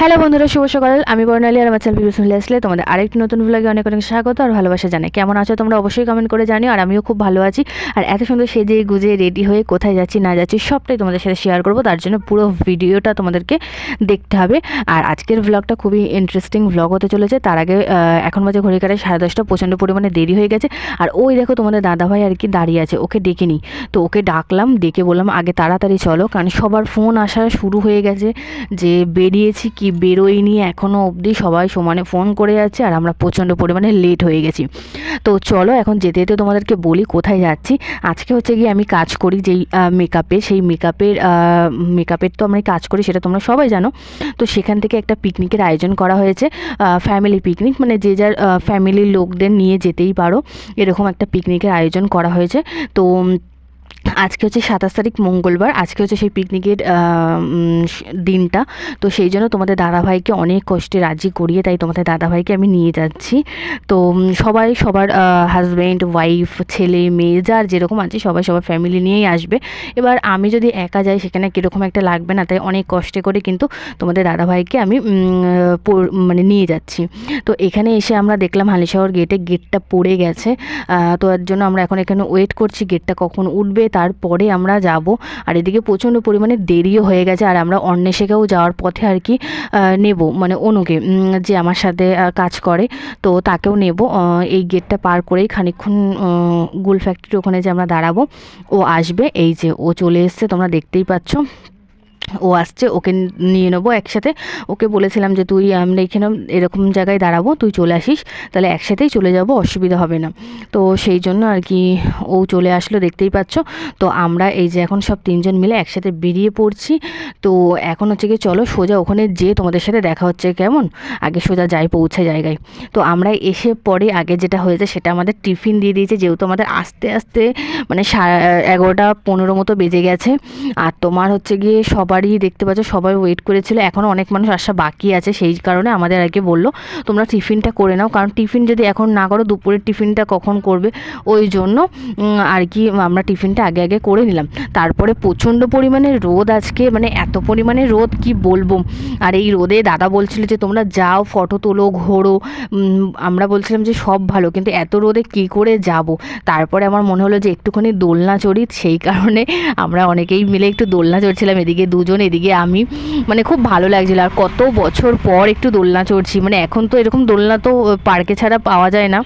Hello বন্ধুরা, শুভ সকাল। আমি বর্ণালী আর আমার চ্যানেল বিবেচনা আসলে তোমাদের আরেকটি নতুন ব্লগে অনেক অনেক স্বাগত আর ভালোবাসা জানাই। কেমন আছো তোমরা অবশ্যই কমেন্ট করে জানিও, আর আমিও খুব ভালো আছি। আর এত সুন্দর সেজে গুজে রেডি হয়ে কোথায় যাচ্ছি, না যাচ্ছি, সবটাই তোমাদের সাথে শেয়ার করব। তার জন্য পুরো ভিডিওটা তোমাদেরকে দেখতে হবে। আর আজকের ব্লগটা খুবই ইন্টারেস্টিং ব্লগ হতে চলেছে। তার আগে এখন বাজে ঘড়ি কাটায় সাড়ে দশটা, প্রচণ্ড পরিমাণে দেরি হয়ে গেছে। আর ওই দেখো তোমাদের দাদাভাই আর কি দাঁড়িয়ে আছে, ওকে ডেকে নিই। তো ওকে ডাকলাম, ডেকে বললাম, আগে তাড়াতাড়ি চলো। কারণ সবার ফোন আসা শুরু হয়ে গেছে যে বেরিয়েছি কি বেরোয়নি এখনও অবধি সবাই সমানে ফোন করে যাচ্ছে আর আমরা প্রচণ্ড পরিমাণে লেট হয়ে গেছি। তো চলো এখন যেতে যেতে তোমাদেরকে বলি কোথায় যাচ্ছি। আজকে হচ্ছে গিয়ে আমি কাজ করি যেই মেকআপে সেই মেকআপের মেকআপের তো আমরা কাজ করি সেটা তোমরা সবাই জানো। তো সেখান থেকে একটা পিকনিকের আয়োজন করা হয়েছে ফ্যামিলি পিকনিক মানে যে যার ফ্যামিলির লোকদের নিয়ে যেতেই পারো, এরকম একটা পিকনিকের আয়োজন করা হয়েছে। তো আজকে হচ্ছে সাতাশ তারিখ মঙ্গলবার, আজকে হচ্ছে সেই পিকনিকের দিনটা। তো সেই জন্য তোমাদের দাদাভাইকে অনেক কষ্টে রাজি করিয়ে তাই তোমাদের দাদাভাইকে আমি নিয়ে যাচ্ছি। তো সবাই, সবার হাজব্যান্ড ওয়াইফ ছেলে, মেয়ে, যার যেরকম আছে সবাই, সবার ফ্যামিলি নিয়েই আসবে। এবার আমি যদি একা যাই সেখানে কীরকম একটা লাগবে না তাই অনেক কষ্টে করে কিন্তু তোমাদের দাদাভাইকে আমি মানে নিয়ে যাচ্ছি। তো এখানে এসে আমরা দেখলাম হালিশহর গেটে গেটটা পড়ে গেছে। তো এর জন্য আমরা এখন এখানে ওয়েট করছি গেটটা কখন উঠবে তারপরে আমরা যাব। আর এদিকে প্রচণ্ড পরিমাণে দেরিও হয়ে গেছে আর আমরা অন্বেষেকেও যাওয়ার পথে আর কি নেব। মানে অনুকে যে আমার সাথে কাজ করে, তো তাকেও নেব। এই গেটটা পার করেই খানিক্ষণ গুল ফ্যাক্টরি ওখানে যে আমরা দাঁড়াবো, ও আসবে। এই যে ও চলে এসছে, তোমরা দেখতেই পাচ্ছ। ও আসছে, ওকে নিয়ে নেব একসাথে। ওকে বলেছিলাম যে, তুই আমরা এখানে এরকম জায়গায় দাঁড়াবো, তুই চলে আসিস। তাহলে একসাথেই চলে যাব, অসুবিধা হবে না। তো সেই জন্য আর কি ও চলে আসলো, দেখতেই পাচ্ছ। তো আমরা এই যে এখন সব তিনজন মিলে একসাথে বেরিয়ে পড়ছি। তো এখন হচ্ছে কি, চলো সোজা ওখানে যেয়ে তোমাদের সাথে দেখা হচ্ছে কেমন? আগে সোজা যাই পৌঁছে জায়গায়। তো আমরা এসে পরে আগে যেটা হয়েছে, সেটা আমাদের টিফিন দিয়ে দিয়েছে। যেহেতু আমাদের আস্তে আস্তে মানে সাড়ে এগারোটা পনেরো মতো বেজে গেছে। আর তোমার হচ্ছে গিয়ে সবারই দেখতে পাচ্ছ, সবাই ওয়েট করেছিল। এখনও অনেক মানুষ আসা বাকি আছে, সেই কারণে আমাদের আগে বলল, তোমরা টিফিনটা করে নাও। কারণ টিফিন যদি এখন না করো, দুপুরের টিফিনটা কখন করবে? ওই জন্য আর কি আমরা টিফিনটা আগে আগে করে নিলাম। তারপরে প্রচণ্ড পরিমাণে রোদ আজকে মানে এত পরিমাণে রোদ, কি বলব? আর এই রোদে দাদা বলছিল যে, তোমরা যাও, ফটো তোলো, ঘোরো। আমরা বলছিলাম যে, সব ভালো, কিন্তু এত রোদে কি করে যাব? তারপরে আমার মনে হলো যে, একটুখানি দোলনা চড়ি, সেই কারণে আমরা অনেকেই মিলে একটু দোলনা চড়ছিলাম। এদিকে দুজন এদিকে আমি মানে খুব ভালো লাগছিল। আর কত বছর পর একটু দোলনা চড়ছি মানে এখন তো এরকম দোলনা তো পার্কে ছাড়া পাওয়া যায় না।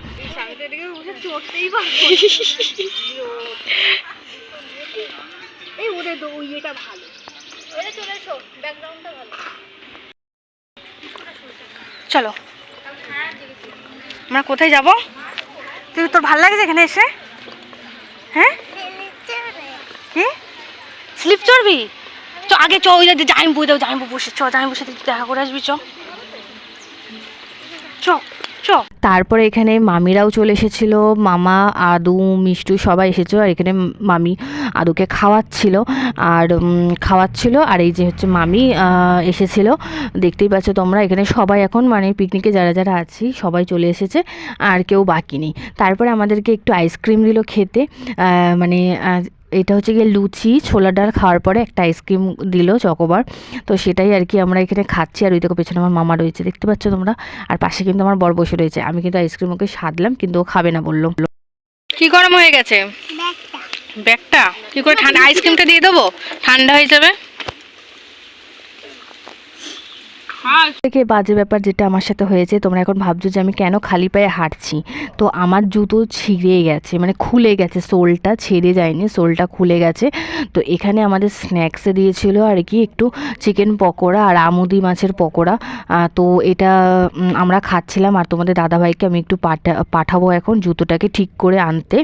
এই ওদের তো ওই ভালো ওরে চলে। এসো ব্যাকগ্রাউন্ডটা ভালো চলো আমরা কোথায় যাব? তুই তোর ভালো লাগছে এখানে এসে? হ্যাঁ? কি? স্লিপ চড়বি? চ আগে চ, ওই যে জাইম বই দাও জাইম বসে, চ জাইম বসে দেখা করে আসবি, চ। চ তারপরে এখানে মামিরাও চলে এসেছিল, মামা, আদু, মিষ্টু সবাই এসেছিল, আর এখানে মামি আদুকে খাওয়াচ্ছিল, আর খাওয়াচ্ছিল, আর এই যে হচ্ছে মামি এসেছিল। দেখতেই পাচ্ছ তোমরা, এখানে সবাই এখন মানে পিকনিকে যারা যারা আছি, সবাই চলে এসেছে, আর কেউ বাকি নেই। তারপরে আমাদেরকে একটু আইসক্রিম দিল খেতে মানে এটা হচ্ছে গিয়ে লুচি ছোলা ডাল খাওয়ার পরে একটা আইসক্রিম দিল চকোবার। তো সেটাই আর কি আমরা এখানে খাচ্ছি আর ওই দেখো পেছনে আমার মামা রয়েছে দেখতে পাচ্ছ তোমরা? আর পাশে কিন্তু আমার বর বসে রয়েছে। আমি কিন্তু আইসক্রিম ওকে সাধলাম কিন্তু ও খাবে না বলল। কি গরম হয়ে গেছে? ব্যাগটা। কি করে ঠান্ডা আইসক্রিমটা দিয়ে দেবো? ঠান্ডা হয়ে যাবে? থেকে বাজে ব্যাপার যেটা আমার সাথে হয়েছে, তোমরা এখন ভাবছ যে আমি কেন খালি পায়ে হাঁটছি? তো আমার জুতো ছিঁড়ে গেছে মানে খুলে গেছে, সোলটা ছেড়ে যায়নি, সোলটা খুলে গেছে। তো এখানে আমাদের স্ন্যাক্সে দিয়েছিল আর কি একটু চিকেন পকোড়া আর আমুদি মাছের পকোড়া। তো এটা আমরা খাচ্ছিলাম আর তোমাদের দাদাভাইকে আমি একটু পাঠা, পাঠাবো এখন জুতোটাকে ঠিক করে আনতে।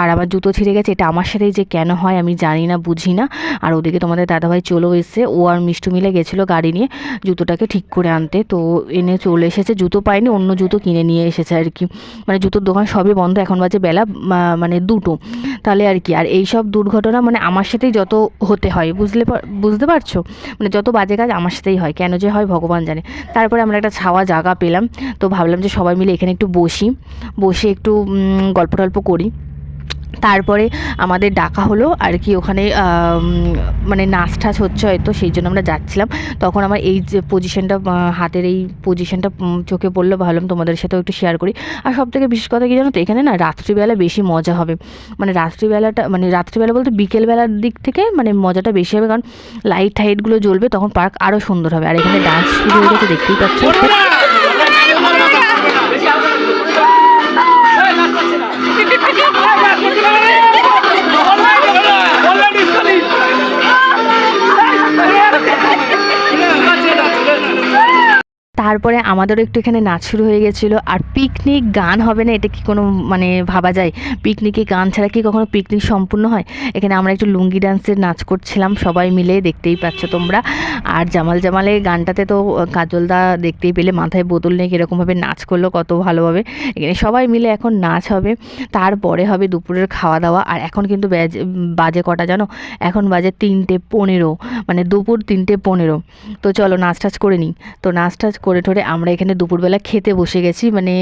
আর আমার জুতো ছিঁড়ে গেছে, এটা আমার সাথেই যে কেন হয় আমি জানি না, বুঝি না। আর ওদিকে তোমাদের দাদাভাই চলেও এসছে, ও আর মিষ্টু মিলে গেছিল গাড়ি নিয়ে। জুতোটাকে ঠিক করে আনতে। তো এনে চলে এসেছে, জুতো পাইনি অন্য জুতো কিনে নিয়ে এসেছে আর কি। মানে জুতোর দোকান সবই বন্ধ, এখন বাজে বেলা মানে দুটো। তাহলে আর কি, আর এই সব দুর্ঘটনা মানে আমার সাথেই যত হতে হয়, বুঝলে বুঝতে পারছ? মানে যত বাজে কাজ আমার সাথেই হয়, কেন যে হয় ভগবান জানে। তারপরে আমরা একটা ছাওয়া জায়গা পেলাম, তো ভাবলাম যে সবাই মিলে এখানে একটু বসি। বসে একটু গল্প টল্প করি। তারপরে আমাদের ডাকা হলো আর কি ওখানে মানে নাচ টাচ হচ্ছে হয়তো, সেই জন্য আমরা যাচ্ছিলাম। তখন আমার এই যে পজিশনটা হাতের এই পজিশনটা চোখে পড়ল, ভাবলাম তোমাদের সাথেও একটু শেয়ার করি। আর সব থেকে বিশেষ কথা কি জানো তো এখানে না রাত্রিবেলা বেশি মজা হবে। মানে রাত্রিবেলাটা মানে রাত্রিবেলা বলতে বিকেলবেলার দিক থেকে মানে মজাটা বেশি হবে। কারণ লাইট টাইটগুলো জ্বলবে, তখন পার্ক আরও সুন্দর হবে। আর এখানে ডান্স শুরু হয়ে গেছে দেখতেই পাচ্ছ। ¡Vaya, vaya, vaya! তারপরে আমাদেরও একটু এখানে নাচ শুরু হয়ে গেছিল। আর পিকনিক গান হবে না, এটা কি কোনো মানে ভাবা যায়? পিকনিকে গান ছাড়া কি কখনো পিকনিক সম্পূর্ণ হয়? এখানে আমরা একটু লুঙ্গি ডান্সের নাচ করছিলাম, সবাই মিলে দেখতেই পাচ্ছ তোমরা। আর জামাল জামালে গানটাতে তো কাজলদা দেখতেই পেলে, মাথায় বোতল নিয়ে কীরকমভাবে নাচ করল, কত ভালোভাবে। এখানে সবাই মিলে এখন নাচ হবে, তারপরে হবে দুপুরের খাওয়া দাওয়া আর এখন কিন্তু বাজে বাজে কটা জানো? এখন বাজে তিনটে পনেরো মানে দুপুর তিনটে পনেরো। তো চলো নাচ টাচ করে নিই। তো নাচ টাচ করে ঠোরে আমরা এখানে দুপুরবেলা খেতে বসে গেছি। মানে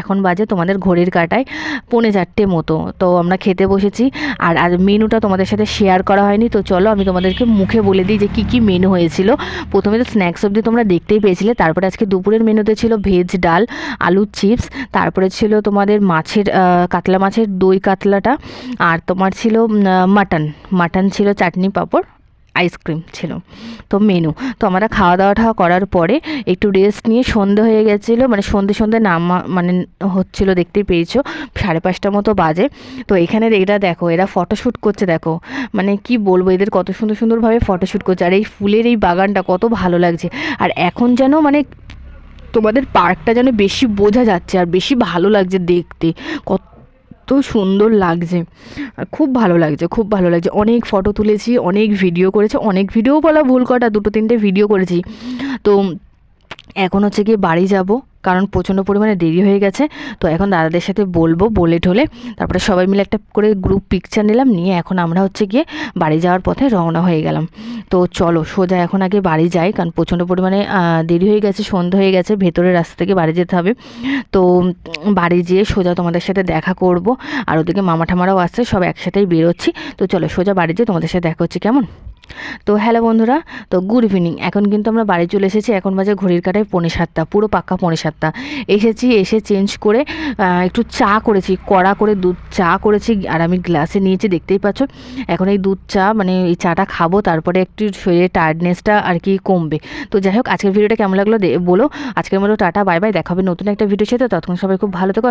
এখন বাজে তোমাদের ঘড়ির কাটায় পৌনে চারটে মতো। তো আমরা খেতে বসেছি। আর আর মেনুটা তোমাদের সাথে শেয়ার করা হয়নি। তো চলো আমি তোমাদেরকে মুখে বলে দিই যে কী কী মেনু হয়েছিল। প্রথমে তো স্ন্যাক্স অবধি তোমরা দেখতেই পেয়েছিলে। তারপরে আজকে দুপুরের মেনুতে ছিল ভেজ ডাল, আলুর চিপস তারপরে ছিল তোমাদের মাছের কাতলা মাছের দই কাতলাটা। আর তোমার ছিল মাটন মাটন ছিল চাটনি পাঁপড়। আইসক্রিম ছিল। তো মেনু তো আমরা খাওয়া দাওয়া টাওয়া করার পরে একটু রেস্ট নিয়ে সন্ধে হয়ে গেছিল মানে সন্ধে সন্ধে নামা মানে হচ্ছিল দেখতেই পেয়েছ, সাড়ে পাঁচটা মতো বাজে। তো এখানে এরা দেখো, এরা ফটোশ্যুট করছে দেখো মানে কি বলব, এদের কত সুন্দর সুন্দরভাবে ফটোশ্যুট করছে, আর এই ফুলের এই বাগানটা কত ভালো লাগছে। আর এখন যেন মানে তোমাদের পার্কটা যেন বেশি বোঝা যাচ্ছে, আর বেশি ভালো লাগছে দেখতে, কত সুন্দর লাগছে। খুব ভালো লাগছে, খুব ভালো লাগছে। অনেক ফটো তুলেছি, অনেক ভিডিও করেছি, অনেক ভিডিও বলা ভুল কটা দুটো তিনটে ভিডিও করেছি। তো এখন হচ্ছে গিয়ে বাড়ি যাব। কারণ প্রচণ্ড পরিমাণে দেরি হয়ে গেছে। তো এখন দাদাদের সাথে বলব, বলে ঠলে তারপরে সবাই মিলে একটা করে গ্রুপ পিকচার নিলাম। নিয়ে এখন আমরা হচ্ছে গিয়ে বাড়ি যাওয়ার পথে রওনা হয়ে গেলাম। তো চলো, সোজা এখন আগে বাড়ি যাই, কারণ প্রচণ্ড পরিমাণে দেরি হয়ে গেছে সন্ধ্যা হয়ে গেছে, ভেতরের রাস্তা থেকে বাড়ি যেতে হবে। তো বাড়ি যেয়ে সোজা তোমাদের সাথে দেখা করব। আর ওদিকে মামা ঠামারাও আসছে সব একসাথেই বেরোচ্ছি। তো চলো, সোজা বাড়ি যেয়ে তোমাদের সাথে দেখা হচ্ছে, কেমন? তো হ্যালো বন্ধুরা, তো গুড ইভিনিং এখন কিন্তু আমরা বাড়ি চলে এসেছি, এখন বাজে ঘড়ির কাটায় পৌনে সাতটা, পুরো পাক্কা পৌনে সাতটা। এসেছি, এসে চেঞ্জ করে একটু চা করেছি, কড়া করে দুধ চা করেছি, আর আমি গ্লাসে নিয়েছি, দেখতেই পাচ্ছ। এখন এই দুধ চা মানে এই চাটা খাব, তারপরে একটু শরীরের টায়ার্ডনেসটা আর কি কমবে। তো যাই হোক, আজকের ভিডিওটা কেমন লাগল বলো। আজকের মতো টাটা বাই বাই দেখা হবে নতুন একটা ভিডিও সাথে, ততক্ষণ সবাই খুব ভালো থেকো